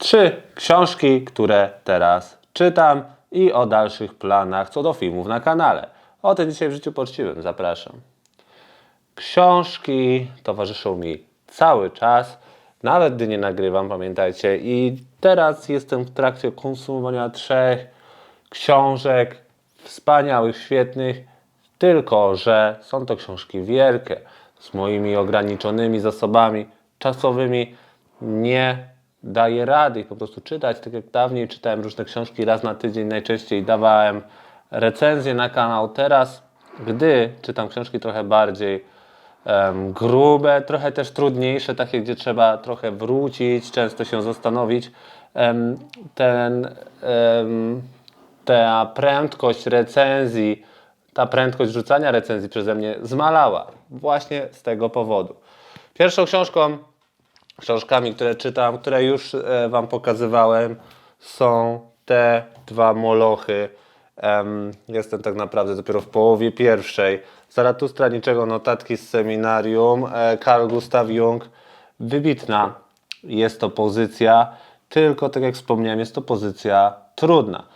trzy książki, które teraz czytam i o dalszych planach co do filmów na kanale. O tym dzisiaj w życiu poczciwym zapraszam. Książki towarzyszą mi cały czas, nawet gdy nie nagrywam, pamiętajcie. I teraz jestem w trakcie konsumowania trzech książek wspaniałych, świetnych, tylko że są to książki wielkie, z moimi ograniczonymi zasobami czasowymi. Nie daję rady ich po prostu czytać, tak jak dawniej czytałem różne książki raz na tydzień, najczęściej dawałem recenzje na kanał. Teraz, gdy czytam książki trochę bardziej em, grube, trochę też trudniejsze, takie, gdzie trzeba trochę wrócić, często się zastanowić, em, ten, em, ta prędkość recenzji, ta prędkość rzucania recenzji przeze mnie zmalała. Właśnie z tego powodu. Pierwszą książką, książkami, które czytam, które już e, Wam pokazywałem, są te dwa molochy. Em, jestem tak naprawdę dopiero w połowie pierwszej. Zaratustra niczego, notatki z seminarium. E, Carl Gustav Jung. Wybitna jest to pozycja, tylko tak jak wspomniałem, jest to pozycja trudna.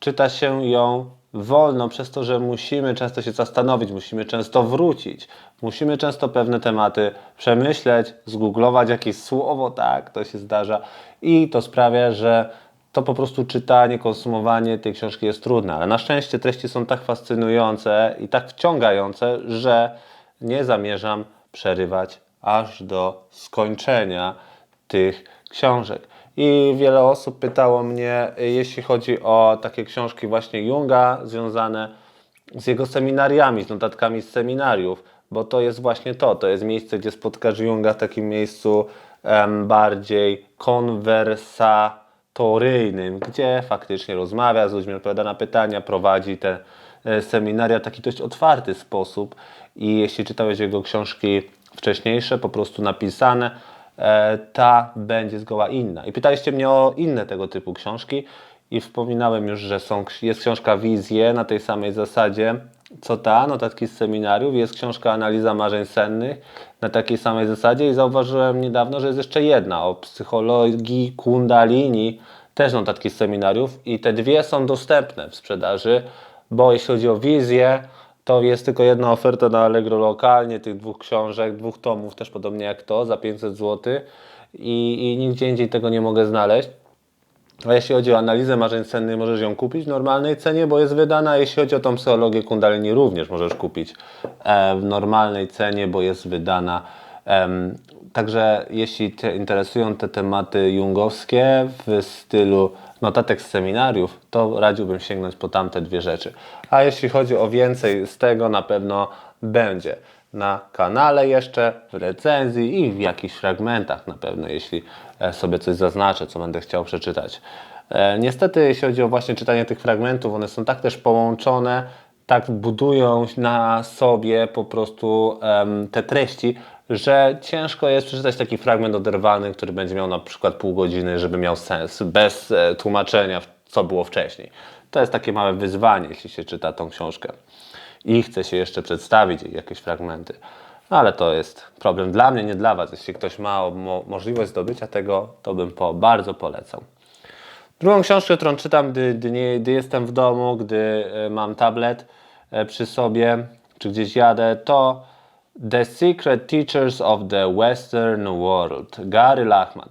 Czyta się ją wolno, przez to, że musimy często się zastanowić, musimy często wrócić, musimy często pewne tematy przemyśleć, zgooglować jakieś słowo, tak, to się zdarza i to sprawia, że to po prostu czytanie, konsumowanie tej książki jest trudne, ale na szczęście treści są tak fascynujące i tak wciągające, że nie zamierzam przerywać aż do skończenia tych książek. I wiele osób pytało mnie, y, jeśli chodzi o takie książki właśnie Junga, związane z jego seminariami, z notatkami z seminariów, bo to jest właśnie to, to jest miejsce, gdzie spotkasz Junga w takim miejscu em, bardziej konwersatoryjnym, gdzie faktycznie rozmawia z ludźmi, odpowiada na pytania, prowadzi te e, seminaria w taki dość otwarty sposób. I jeśli czytałeś jego książki wcześniejsze, po prostu napisane, ta będzie zgoła inna. I pytaliście mnie o inne tego typu książki i wspominałem już, że są, jest książka Wizje na tej samej zasadzie, co ta, notatki z seminariów, jest książka Analiza marzeń sennych na takiej samej zasadzie i zauważyłem niedawno, że jest jeszcze jedna o psychologii kundalini, też notatki z seminariów i te dwie są dostępne w sprzedaży, bo jeśli chodzi o wizję, to jest tylko jedna oferta na Allegro lokalnie tych dwóch książek, dwóch tomów, też podobnie jak to, za 500 zł i, i nigdzie indziej tego nie mogę znaleźć. A jeśli chodzi o analizę marzeń sennych, możesz ją kupić w normalnej cenie, bo jest wydana. Jeśli chodzi o tą psychologię kundalini, również możesz kupić e, w normalnej cenie, bo jest wydana. Także jeśli Cię interesują te tematy jungowskie w stylu notatek z seminariów, to radziłbym sięgnąć po tamte dwie rzeczy. A jeśli chodzi o więcej z tego, na pewno będzie na kanale jeszcze, w recenzji i w jakichś fragmentach na pewno, jeśli e, sobie coś zaznaczę, co będę chciał przeczytać. E, Niestety, jeśli chodzi o właśnie czytanie tych fragmentów, one są tak też połączone, tak budują na sobie po prostu em, te treści, że ciężko jest przeczytać taki fragment oderwany, który będzie miał na przykład pół godziny, żeby miał sens, bez e, tłumaczenia, co było wcześniej. To jest takie małe wyzwanie, jeśli się czyta tą książkę i chce się jeszcze przedstawić jakieś fragmenty. No ale to jest problem dla mnie, nie dla Was. Jeśli ktoś ma mo- możliwość zdobycia tego, to bym po, bardzo polecał. Drugą książkę, którą czytam, gdy, gdy, nie, gdy jestem w domu, gdy e, mam tablet e, przy sobie, czy gdzieś jadę, to The Secret Teachers of the Western World, Gary Lachman.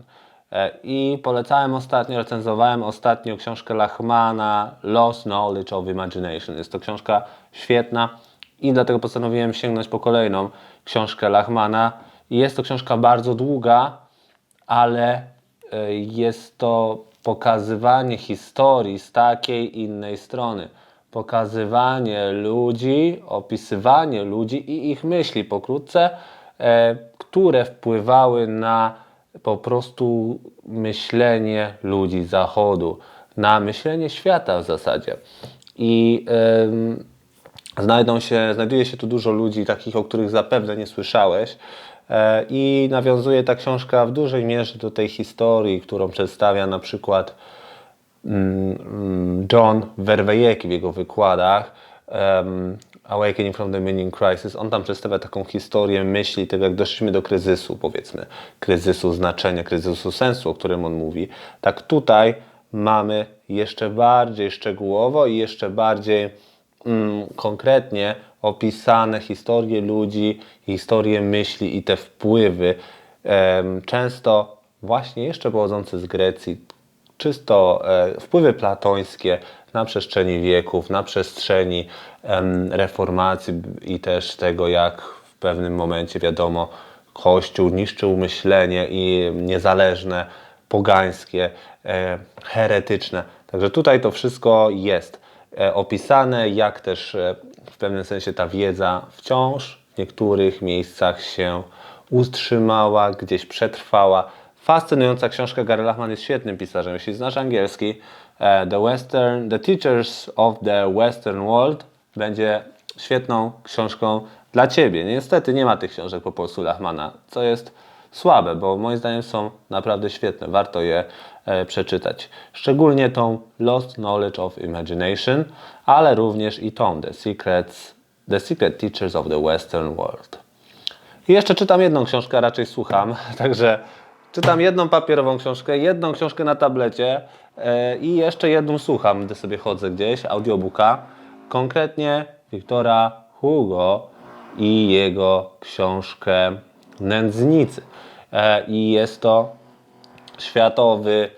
E, I polecałem ostatnio, recenzowałem ostatnio książkę Lachmana Lost Knowledge of Imagination. Jest to książka świetna i dlatego postanowiłem sięgnąć po kolejną książkę Lachmana. Jest to książka bardzo długa, ale e, jest to pokazywanie historii z takiej innej strony. Pokazywanie ludzi, opisywanie ludzi i ich myśli pokrótce, e, które wpływały na po prostu myślenie ludzi zachodu, na myślenie świata w zasadzie. I em, Znajdą się, znajduje się tu dużo ludzi, takich, o których zapewne nie słyszałeś. E, I nawiązuje ta książka w dużej mierze do tej historii, którą przedstawia na przykład John Verwejeki w jego wykładach. Em, Awakening from the Meaning Crisis, on tam przedstawia taką historię myśli, tego jak doszliśmy do kryzysu, powiedzmy, kryzysu znaczenia, kryzysu sensu, o którym on mówi. Tak tutaj mamy jeszcze bardziej szczegółowo i jeszcze bardziej mm, konkretnie opisane historie ludzi, historie myśli i te wpływy, em, często właśnie jeszcze pochodzące z Grecji, czysto e, wpływy platońskie na przestrzeni wieków, na przestrzeni reformacji i też tego, jak w pewnym momencie, wiadomo, Kościół niszczył myślenie i niezależne, pogańskie, e, heretyczne. Także tutaj to wszystko jest e, opisane, jak też w pewnym sensie ta wiedza wciąż w niektórych miejscach się utrzymała, gdzieś przetrwała. Fascynująca książka. Gary Lachman jest świetnym pisarzem. Jeśli znasz angielski, e, The Western, The Teachers of the Western World będzie świetną książką dla Ciebie. Niestety nie ma tych książek po polsku Lachmana, co jest słabe, bo moim zdaniem są naprawdę świetne. Warto je e, przeczytać. Szczególnie tą Lost Knowledge of Imagination, ale również i tą The Secrets, The Secret Teachers of the Western World. I jeszcze czytam jedną książkę, raczej słucham, także czytam jedną papierową książkę, jedną książkę na tablecie e, i jeszcze jedną słucham, gdy sobie chodzę gdzieś, audiobooka. Konkretnie Wiktora Hugo i jego książkę Nędznicy. E, I jest to światowy,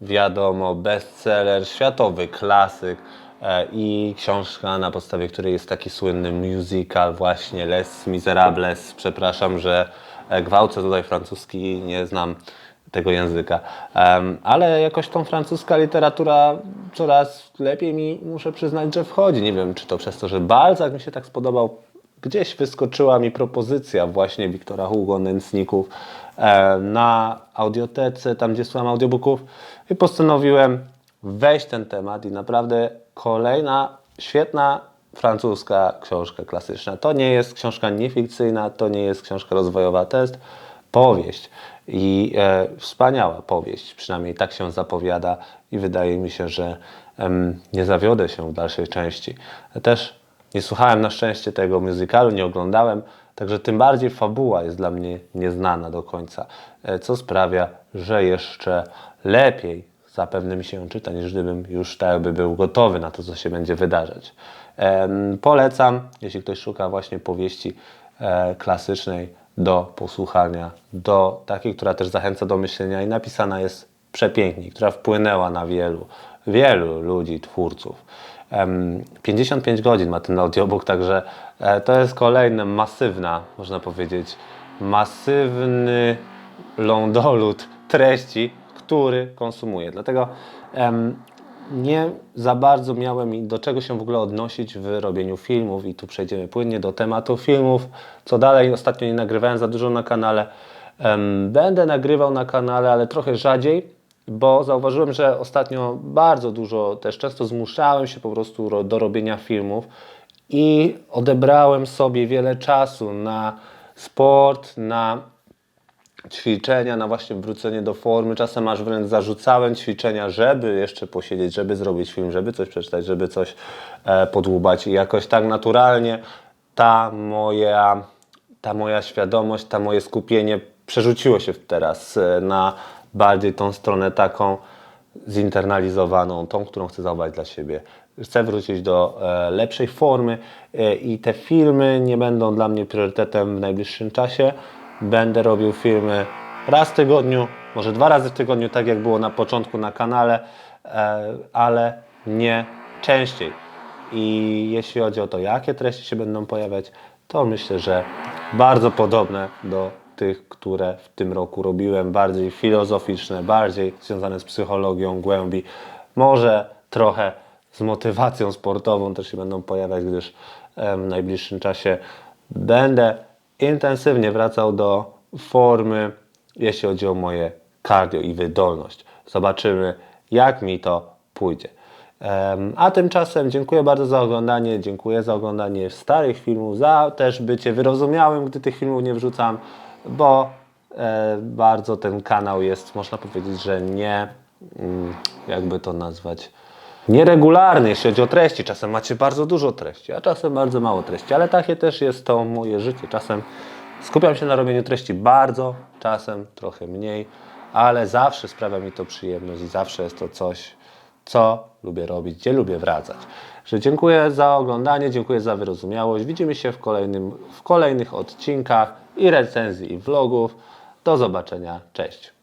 wiadomo, bestseller, światowy klasyk e, i książka, na podstawie której jest taki słynny musical właśnie Les Miserables. Przepraszam, że gwałcę tutaj francuski, nie znam tego języka, ale jakoś tą francuska literatura coraz lepiej mi, muszę przyznać, że wchodzi. Nie wiem, czy to przez to, że Balzac mi się tak spodobał, gdzieś wyskoczyła mi propozycja właśnie Wiktora Hugo, Nędzników e, na audiotece, tam gdzie słucham audiobooków. I postanowiłem wejść ten temat i naprawdę kolejna świetna francuska książka klasyczna. To nie jest książka niefikcyjna, to nie jest książka rozwojowa, to jest powieść i e, wspaniała powieść, przynajmniej tak się zapowiada i wydaje mi się, że em, nie zawiodę się w dalszej części. Też nie słuchałem na szczęście tego musicalu, nie oglądałem, także tym bardziej fabuła jest dla mnie nieznana do końca, e, co sprawia, że jeszcze lepiej zapewne mi się czyta, niż gdybym już tak jakby był gotowy na to, co się będzie wydarzać. Polecam, jeśli ktoś szuka właśnie powieści e, klasycznej do posłuchania, do takiej, która też zachęca do myślenia i napisana jest przepięknie, która wpłynęła na wielu, wielu ludzi, twórców. Em, 55 godzin ma ten audiobook, także e, to jest kolejna masywna, można powiedzieć, masywny lądolud treści, który konsumuję. Dlatego nie za bardzo miałem do czego się w ogóle odnosić w robieniu filmów i tu przejdziemy płynnie do tematu filmów. Co dalej? Ostatnio nie nagrywałem za dużo na kanale. Będę nagrywał na kanale, ale trochę rzadziej, bo zauważyłem, że ostatnio bardzo dużo, też często zmuszałem się po prostu ro- do robienia filmów i odebrałem sobie wiele czasu na sport, na ćwiczenia, na właśnie wrócenie do formy. Czasem aż wręcz zarzucałem ćwiczenia, żeby jeszcze posiedzieć, żeby zrobić film, żeby coś przeczytać, żeby coś e, podłubać i jakoś tak naturalnie ta moja, ta moja świadomość, ta moje skupienie przerzuciło się teraz e, na bardziej tą stronę taką zinternalizowaną, tą, którą chcę zachować dla siebie. Chcę wrócić do e, lepszej formy e, i te filmy nie będą dla mnie priorytetem w najbliższym czasie. Będę robił filmy raz w tygodniu, może dwa razy w tygodniu, tak jak było na początku na kanale, e, ale nie częściej. I jeśli chodzi o to, jakie treści się będą pojawiać, to myślę, że bardzo podobne do tych, które w tym roku robiłem, bardziej filozoficzne, bardziej związane z psychologią głębi, może trochę z motywacją sportową też się będą pojawiać, gdyż em, w najbliższym czasie będę intensywnie wracał do formy, jeśli chodzi o moje cardio i wydolność. Zobaczymy, jak mi to pójdzie. A tymczasem dziękuję bardzo za oglądanie, dziękuję za oglądanie starych filmów, za też bycie wyrozumiałym, gdy tych filmów nie wrzucam, bo e, bardzo ten kanał jest, można powiedzieć, że nie, mm, jakby to nazwać, nieregularny, jeśli chodzi o treści. Czasem macie bardzo dużo treści, a czasem bardzo mało treści, ale takie też jest to moje życie. Czasem skupiam się na robieniu treści bardzo, czasem trochę mniej, ale zawsze sprawia mi to przyjemność i zawsze jest to coś, co lubię robić, gdzie lubię wracać. Że dziękuję za oglądanie, dziękuję za wyrozumiałość. Widzimy się w, kolejnym, w kolejnych odcinkach i recenzji, i vlogów. Do zobaczenia. Cześć.